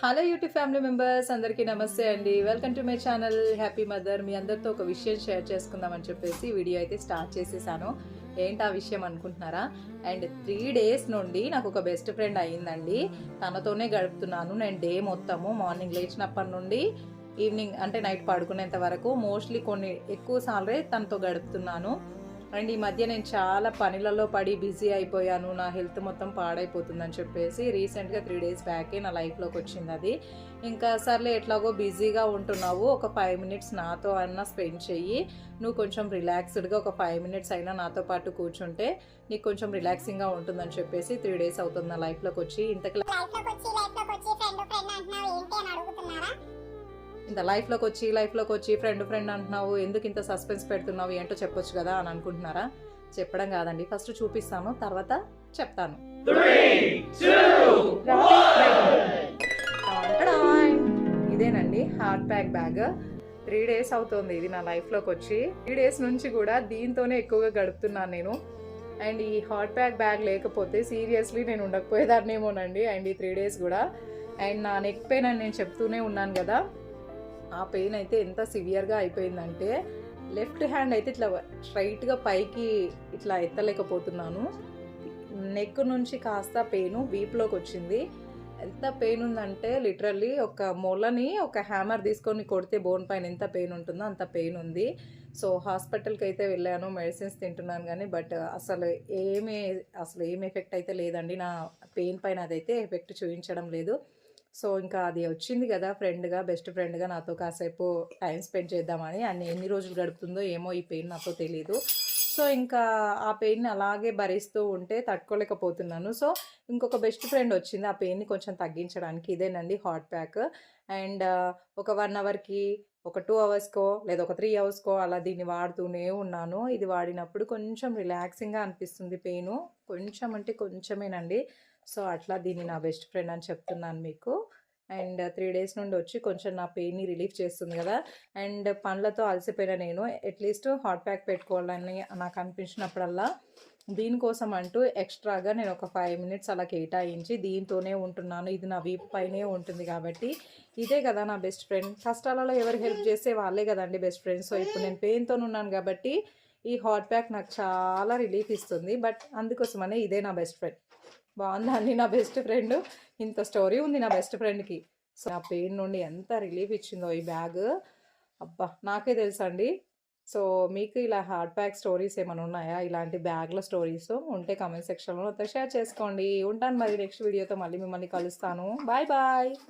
Hello YouTube family members అందరికీ నమస్తే అండి. Welcome to my channel happy mother మీ అందరితో ఒక విషయం షేర్ చేసుకుందామని చెప్పేసి వీడియో అయితే స్టార్ట్ చేసేసాను. ఏంటి ఆ విషయం అనుకుంటున్నారా? అండ్ త్రీ డేస్ నుండి నాకు ఒక బెస్ట్ ఫ్రెండ్ అయ్యిందండి తనతోనే గడుపుతున్నాను. నేను డే మొత్తము మార్నింగ్ లేచినప్పటి నుండి ఈవినింగ్ అంటే నైట్ పడుకునేంత వరకు మోస్ట్లీ కొన్ని ఎక్కువ సార్లే తనతో గడుపుతున్నాను. అండ్ ఈ మధ్య నేను చాలా పనులలో పడి బిజీ అయిపోయాను. నా హెల్త్ మొత్తం పాడైపోతుందని చెప్పేసి రీసెంట్గా త్రీ డేస్ బ్యాకే నా లైఫ్లోకి వచ్చింది అది. ఇంకా సర్లే ఎట్లాగో బిజీగా ఉంటున్నావు. ఒక ఫైవ్ మినిట్స్ నాతో అన్నా స్పెండ్ చెయ్యి. నువ్వు కొంచెం రిలాక్స్డ్గా ఒక ఫైవ్ మినిట్స్ అయినా నాతో పాటు కూర్చుంటే నీకు కొంచెం రిలాక్సింగ్గా ఉంటుందని చెప్పేసి త్రీ డేస్ అవుతుంది నా లైఫ్లోకి వచ్చి. ఇంతకు వచ్చి వచ్చి ఫ్రెండ్ ఫ్రెండ్ అంటున్నావు ఏంటి అని అడుగుతున్నారా? ఇంత లైఫ్లోకి వచ్చి లైఫ్లోకి వచ్చి ఫ్రెండ్ ఫ్రెండ్ అంటున్నావు ఎందుకు ఇంత సస్పెన్స్ పెడుతున్నావు ఏంటో చెప్పొచ్చు కదా అని అనుకుంటున్నారా? చెప్పడం కాదండి. ఫస్ట్ చూపిస్తాను తర్వాత చెప్తాను. ఇదేనండి hot pack bag three days అవుతుంది ఇది నా లైఫ్లోకి వచ్చి. త్రీ డేస్ నుంచి కూడా దీంతోనే ఎక్కువగా గడుపుతున్నాను నేను. అండ్ ఈ హాట్ ప్యాక్ బ్యాగ్ లేకపోతే సీరియస్లీ నేను ఉండకపోయేదాన్నేమోనండి. అండ్ ఈ త్రీ డేస్ కూడా. అండ్ నా నెక్ పెయిన్ అని నేను చెప్తూనే ఉన్నాను కదా. ఆ పెయిన్ అయితే ఎంత సివియర్గా అయిపోయిందంటే లెఫ్ట్ హ్యాండ్ అయితే ఇట్లా స్ట్రైట్గా పైకి ఇట్లా ఎత్తలేకపోతున్నాను. నెక్ నుంచి కాస్త పెయిన్ వీపులోకి వచ్చింది. ఎంత పెయిన్ ఉందంటే లిటరల్లీ ఒక మొలని ఒక హ్యామర్ తీసుకొని కొడితే బోన్ పైన ఎంత పెయిన్ ఉంటుందో అంత పెయిన్ ఉంది. సో హాస్పిటల్కి అయితే వెళ్ళాను మెడిసిన్స్ తింటున్నాను కానీ బట్ అసలు ఏమీ అసలు ఏం ఎఫెక్ట్ అయితే లేదండి. నా పెయిన్ పైన అదైతే ఎఫెక్ట్ చూపించడం లేదు. సో ఇంకా అది వచ్చింది కదా ఫ్రెండ్గా బెస్ట్ ఫ్రెండ్గా నాతో కాసేపు టైం స్పెండ్ చేద్దామని అన్ని ఎన్ని రోజులు గడుపుతుందో ఏమో ఈ పెయిన్ నాతో తెలియదు సో ఇంకా ఆ పెయిన్ అలాగే భరిస్తూ ఉంటే తట్టుకోలేకపోతున్నాను. సో ఇంకొక బెస్ట్ ఫ్రెండ్ వచ్చింది ఆ పెయిన్ని కొంచెం తగ్గించడానికి ఇదేనండి హాట్ ప్యాక్. అండ్ ఒక వన్ అవర్కి ఒక టూ అవర్స్కో లేదా ఒక త్రీ అవర్స్కో అలా దీన్ని వాడుతూనే ఉన్నాను. ఇది వాడినప్పుడు కొంచెం రిలాక్సింగ్గా అనిపిస్తుంది పెయిన్. కొంచెం అంటే కొంచెమేనండి. సో అట్లా దీన్ని నా బెస్ట్ ఫ్రెండ్ అని చెప్తున్నాను మీకు. అండ్ త్రీ డేస్ నుండి వచ్చి కొంచెం నా పెయిన్ని రిలీఫ్ చేస్తుంది కదా. అండ్ పండ్లతో అలసిపోయిన నేను అట్లీస్ట్ హాట్ ప్యాక్ పెట్టుకోవాలని నాకు అనిపించినప్పుడల్లా దీనికోసం అంటూ ఎక్స్ట్రాగా నేను ఒక ఫైవ్ మినిట్స్ అలా కేటాయించి దీంతోనే ఉంటున్నాను. ఇది నా వీప్ పైనే ఉంటుంది కాబట్టి ఇదే కదా నా బెస్ట్ ఫ్రెండ్. కష్టాలలో ఎవరు హెల్ప్ చేస్తే వాళ్ళే కదండి బెస్ట్ ఫ్రెండ్స్ సో ఇప్పుడు నేను పెయిన్తో ఉన్నాను కాబట్టి ఈ హాట్ ప్యాక్ నాకు చాలా రిలీఫ్ ఇస్తుంది. బట్ అందుకోసమనే ఇదే నా బెస్ట్ ఫ్రెండ్. బాగుందా అండి నా బెస్ట్ ఫ్రెండ్? ఇంత స్టోరీ ఉంది నా బెస్ట్ ఫ్రెండ్కి. సో నా పెయిన్ నుండి ఎంత రిలీఫ్ ఇచ్చిందో ఈ బ్యాగ్. అబ్బా నాకే తెలుసండి. సో మీకు ఇలా హార్డ్ ప్యాక్ స్టోరీస్ ఏమైనా ఉన్నాయా? ఇలాంటి బ్యాగ్ల స్టోరీస్ ఉంటే కామెంట్ సెక్షన్లో షేర్ చేసుకోండి. ఉంటాను మరి నెక్స్ట్ వీడియోతో మళ్ళీ మిమ్మల్ని కలుస్తాను. Bye bye.